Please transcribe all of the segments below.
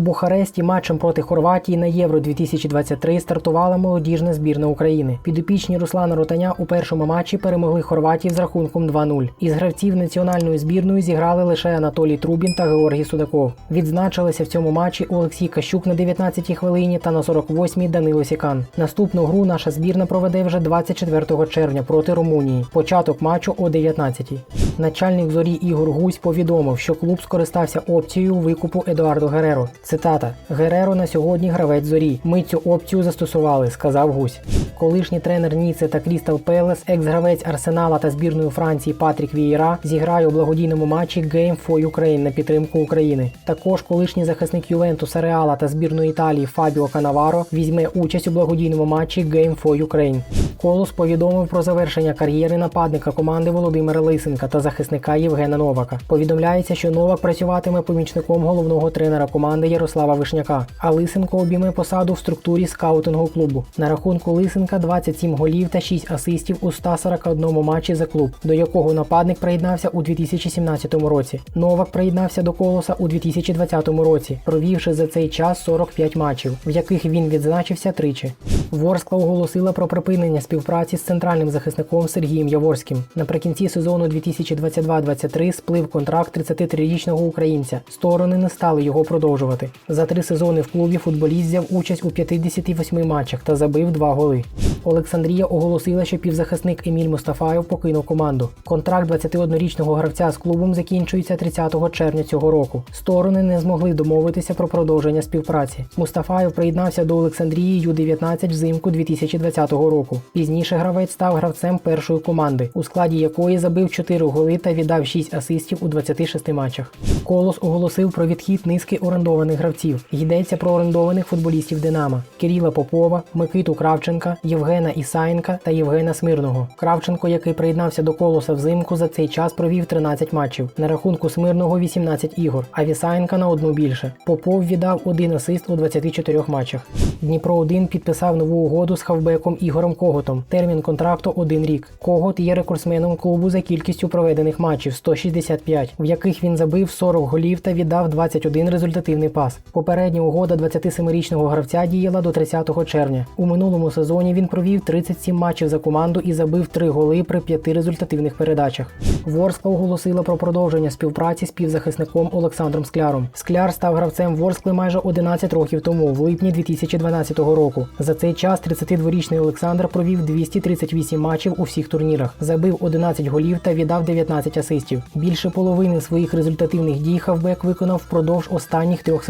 Бухаресті матчем проти Хорватії на Євро 2023 стартувала молодіжна збірна України. Підопічні Руслана Ротаня у першому матчі перемогли хорватів з рахунком 2-0. Із гравців національної збірної зіграли лише Анатолій Трубін та Георгій Судаков. Відзначилися в цьому матчі Олексій Кащук на 19-й хвилині та на 48-й Данило Сікан. Наступну гру наша збірна проведе вже 24 червня проти Румунії. Початок матчу о 19-й. Начальник зорі Ігор Гусь повідомив, що клуб скористався опцією викупу Едуардо Гереро. Цитата: Гереро на сьогодні гравець зорі. Ми цю опцію застосували, сказав Гусь. Колишній тренер Ніце та Крістал Пелес, екс-гравець Арсенала та збірної Франції Патрік Вієра зіграє у благодійному матчі Game for Ukraine на підтримку України. Також колишній захисник Ювентуса Реала та збірної Італії Фабіо Канаваро візьме участь у благодійному матчі Game for Ukraine. Колос повідомив про завершення кар'єри нападника команди Володимира Лисенка та захисника Євгена Новака. Повідомляється, що Новак працюватиме помічником головного тренера команди Ярослава Вишняка, а Лисенко обійме посаду в структурі скаутингу клубу. На рахунку Лисенка 27 голів та 6 асистів у 141 матчі за клуб, до якого нападник приєднався у 2017 році. Новак приєднався до колоса у 2020 році, провівши за цей час 45 матчів, в яких він відзначився тричі. Ворскла оголосила про припинення співпраці з центральним захисником Сергієм Яворським. Наприкінці сезону 2022-23 сплив контракт 33-річного українця. Сторони не стали його продовжувати. За три сезони в клубі футболіст взяв участь у 58 матчах та забив два голи. Олександрія оголосила, що півзахисник Еміль Мустафаєв покинув команду. Контракт 21-річного гравця з клубом закінчується 30 червня цього року. Сторони не змогли домовитися про продовження співпраці. Мустафаєв приєднався до Олександрії Ю-19 взимку 2020 року. Пізніше гравець став гравцем першої команди, у складі якої забив 4 голи та віддав 6 асистів у 26 матчах. Колос оголосив про відхід низки орендованих гравців. Йдеться про орендованих футболістів Динамо Кирила Попова, Микиту Кравченка, Євгена Ісаєнка та Євгена Смирного. Кравченко, який приєднався до колоса взимку, за цей час провів 13 матчів. На рахунку Смирного 18 ігор, а Вісаєнка на одну більше. Попов віддав один асист у 24 матчах. Дніпро 1 підписав нову угоду з хавбеком Ігорем Коготом. Термін контракту один рік. Когот є рекордсменом клубу за кількістю проведених матчів 165, в яких він забив 40 голів та віддав 21 результативний пас. Попередня угода 27-річного гравця діяла до 30 червня. У минулому сезоні він провів 37 матчів за команду і забив 3 голи при 5 результативних передачах. Ворскла оголосила про продовження співпраці з півзахисником Олександром Скляром. Скляр став гравцем Ворскли майже 11 років тому, в липні 2012 року. За цей час 32-річний Олександр провів 238 матчів у всіх турнірах, забив 11 голів та віддав 19 асистів. Більше половини своїх результативних дій хавбек виконав впродовж останніх трьох сезонів.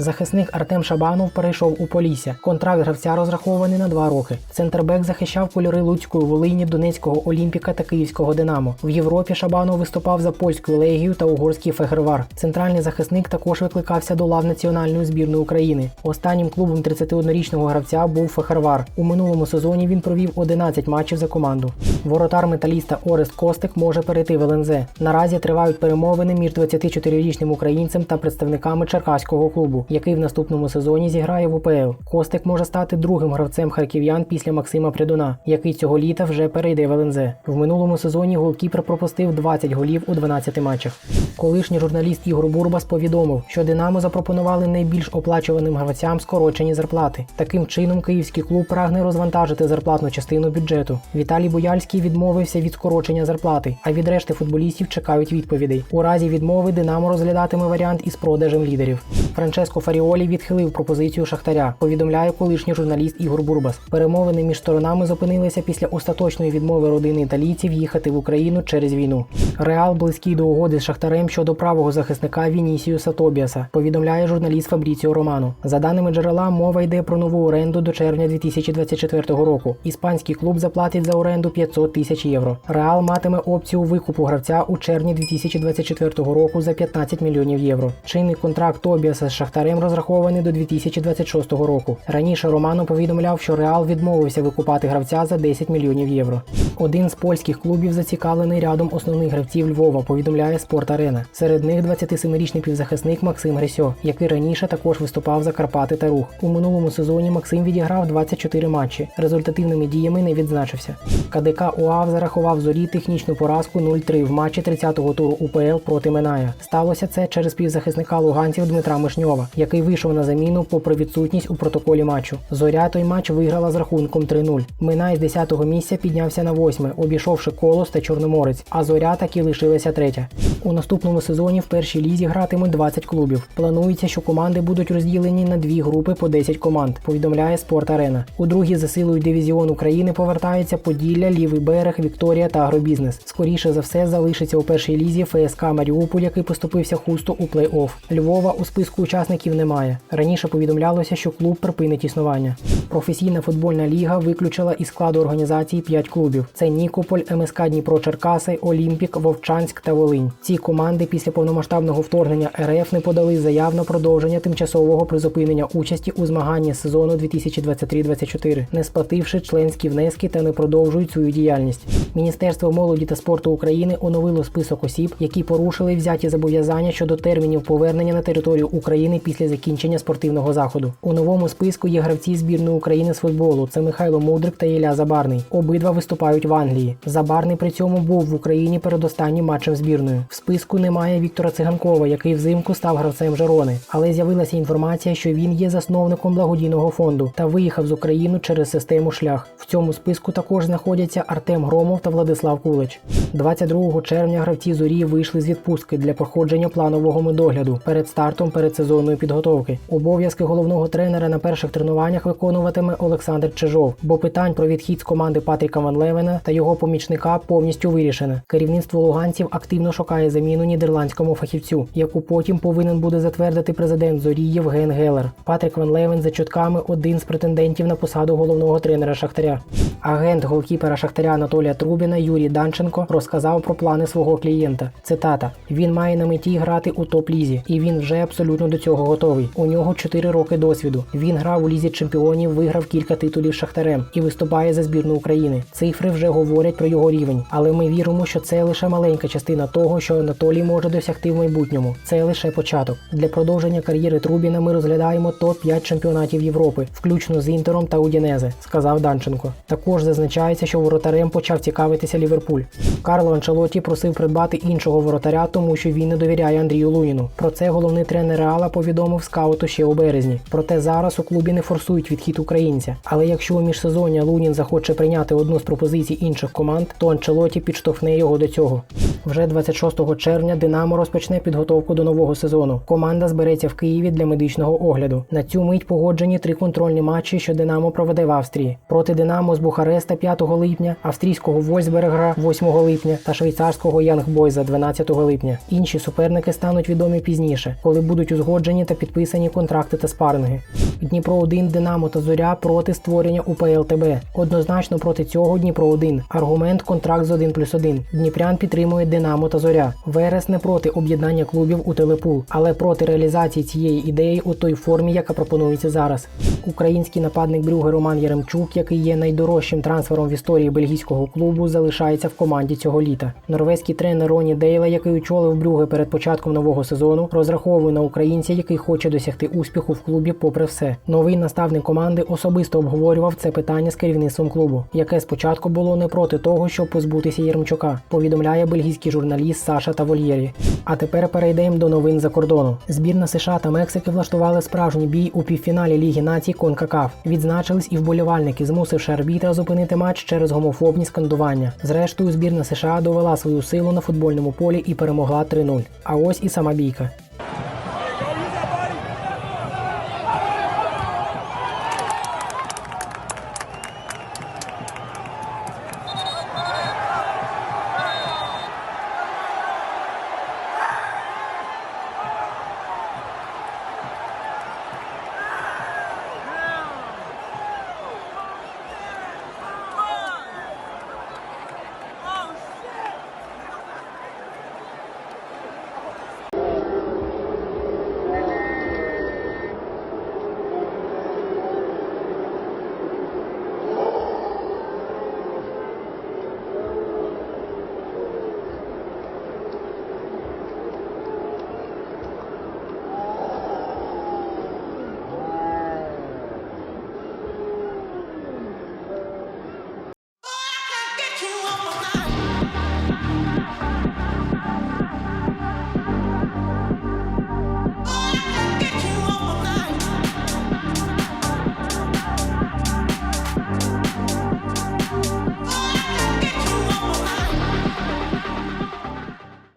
Захисник Артем Шабанов перейшов у Полісся. Контракт гравця розрахований на два роки. Центрбек захищав кольори Луцької Волині, Донецького Олімпіка та Київського Динамо. В Європі Шабанов виступав за польську легію та угорський фехервар. Центральний захисник також викликався до лав національної збірної України. Останнім клубом 31-річного гравця був фехервар. У минулому сезоні він провів 11 матчів за команду. Воротар металіста Орест Костик може перейти в ЛНЗ. Наразі тривають перемовини між 24-річним українцем та представниками черкаського клубу, який в наступному сезоні зіграє в УПЛ. Костик може стати другим гравцем харків'ян після Максима Придуна, який цього літа вже перейде в ЛНЗ. В минулому сезоні голкіпер пропустив 20 голів у 12 матчах. Колишній журналіст Ігор Бурбас повідомив, що Динамо запропонували найбільш оплачуваним гравцям скорочені зарплати. Таким чином, київський клуб прагне розвантажити зарплатну частину бюджету. Віталій Бояльський відмовився від скорочення зарплати, а від решти футболістів чекають відповідей. У разі відмови Динамо розглядатиме варіант із продажем лідерів. Франческо Фаріолі відхилив пропозицію Шахтаря. Повідомляє колишній журналіст Ігор Бурбас. Перемовини між сторонами зупинилися після остаточної відмови родини італійців їхати в Україну через війну. Реал близький до угоди з Шахтарем щодо правого захисника Вінісіуса Тобіаса. Повідомляє журналіст Фабріціо Романо. За даними джерела, мова йде про нову оренду до червня 2024 року. Іспанський клуб заплатить за оренду 500 тисяч євро. Реал матиме опцію викупу гравця у червні 2024 року за 15 мільйонів євро. Чинний контракт Тобіаса з Шахтарем розрахований до 2026 року. Раніше Романо повідомляв, що Реал відмовився викупати гравця за 10 мільйонів євро. Один з польських клубів зацікавлений рядом основних гравців Львова, повідомляє Спорт Арена. Серед них 27-річний півзахисник Максим Грисьо, який раніше також виступав за Карпати та Рух. У минулому сезоні Максим відіграв 24 матчі. Результативними діями не відзначився. КДК УАВ зарахував зорі технічну поразку 0-3 в матчі 30-го туру УПЛ проти Миная. Сталося це через півзахисника луганців Дмитра Дмитра Мишньова, який вийшов на заміну попри відсутність у протоколі матчу. Зоря той матч виграла з рахунком 3-0. Минай з 10-го місця піднявся на восьме, обійшовши колос та Чорноморець, а зоря таки лишилася третя. У наступному сезоні в першій лізі гратимуть 20 клубів. Планується, що команди будуть розділені на дві групи по 10 команд. Повідомляє Спорт Арена. У другій за силою дивізіон України повертаються Поділля, Лівий берег, Вікторія та Агробізнес. Скоріше за все залишиться у першій лізі ФСК Маріуполь, який поступився хусто у плей-офф. Львова у списку учасників немає. Раніше повідомлялося, що клуб припинить існування. Професійна футбольна ліга виключила із складу організації 5 клубів: це Нікополь, МСК Дніпро Черкаси, Олімпік, Вовчанськ та Волинь. Ці команди після повномасштабного вторгнення РФ не подали заяв на продовження тимчасового призупинення участі у змаганні сезону 2023-2024, не сплативши членські внески та не продовжують свою діяльність. Міністерство молоді та спорту України оновило список осіб, які порушили взяті зобов'язання щодо термінів повернення на територію України після закінчення спортивного заходу. У новому списку є гравці збірної України з футболу. Це Михайло Мудрик та Ілля Забарний. Обидва виступають в Англії. Забарний при цьому був в Україні перед останнім матчем збірної. В списку немає Віктора Циганкова, який взимку став гравцем Жарони. Але з'явилася інформація, що він є засновником благодійного фонду та виїхав з України через систему шлях. В цьому списку також знаходяться Артем Громов та Владислав Кулич. 22 червня гравці зорі вийшли з відпустки для проходження планового медогляду перед стартом передсезонної підготовки. Обов'язки головного тренера на перших тренуваннях виконуватиме Олександр Чижов, бо питань про відхід з команди Патріка Ван Левена та його помічника повністю вирішене. Керівництво луганців активно шукає заміну нідерландському фахівцю, яку потім повинен буде затвердити президент зорі Євген Гелер. Патрік Ван Левен за чутками один з претендентів на посаду головного тренера Шахтаря. Агент голкіпера Шахтаря Анатолія Трубіна Юрій Данченко розказав про плани свого клієнта. Цитата: він має на меті грати у топ-лізі, і він вже абсолютно до цього готовий. У нього 4 роки досвіду. Він грав у лізі чемпіонів, виграв кілька титулів Шахтарем і виступає за збірну України. Цифри вже говорять про його рівень, але ми віримо, що це лише маленька частина того, що Анатолій може досягти в майбутньому. Це лише початок. Для продовження кар'єри Трубіна ми розглядаємо топ 5 чемпіонатів Європи, включно з Інтером та Удінезе, сказав Данченко. Також зазначається, що воротарем почав цікавитися Ліверпуль. Карло Анчелоті просив придбати іншого воротаря, тому що він не довіряє Андрію Луніну. Про це головний тренер Реала повідомив скауту ще у березні. Проте зараз у клубі не форсують відхід українця. Але якщо у міжсезоння Лунін захоче прийняти одну з пропозицій інших команд, то Анчелоті підштовхне його до цього. Вже 26 червня Динамо розпочне підготовку до нового сезону. Команда збереться в Києві для медичного огляду. На цю мить погоджені три контрольні матчі, що Динамо проведе в Австрії. Проти Динамо з Бухареста 5 липня, австрійського Вольсбергера 8 липня та швейцарського Янгбойза 12 липня. Інші суперники стануть відомі пізніше, коли будуть узгоджені та підписані контракти та спаринги. Дніпро 1 Динамо та Зоря проти створення УПЛ ТБ. Однозначно проти цього Дніпро 1 Аргумент контракт з 1 плюс 1. Дніпрян підтримує Динамо та Зоря. Верес не проти об'єднання клубів у телепул, але проти реалізації цієї ідеї у той формі, яка пропонується зараз. Український нападник Брюге Роман Яремчук, який є найдорожчим трансфером в історії бельгійського клубу, залишається в команді цього літа. Норвезький тренер Роні Дейла, який очолив Брюге перед початком нового сезону, розраховує на українця, який хоче досягти успіху в клубі, попри все. Новий наставник команди особисто обговорював це питання з керівництвом клубу, яке спочатку було не проти того, щоб позбутися Єрмчука. Повідомляє бельгійський журналіст Саша Тавольєрі. А тепер перейдемо до новин за кордону. Збірна США та Мексики влаштували справжній бій у півфіналі Ліги націй Конкакаф. Відзначились і вболівальники, змусивши арбітра зупинити матч через гомофобні скандування. Зрештою, збірна США довела свою силу на футбольному полі і перемогла 3-0. А ось і сама бійка.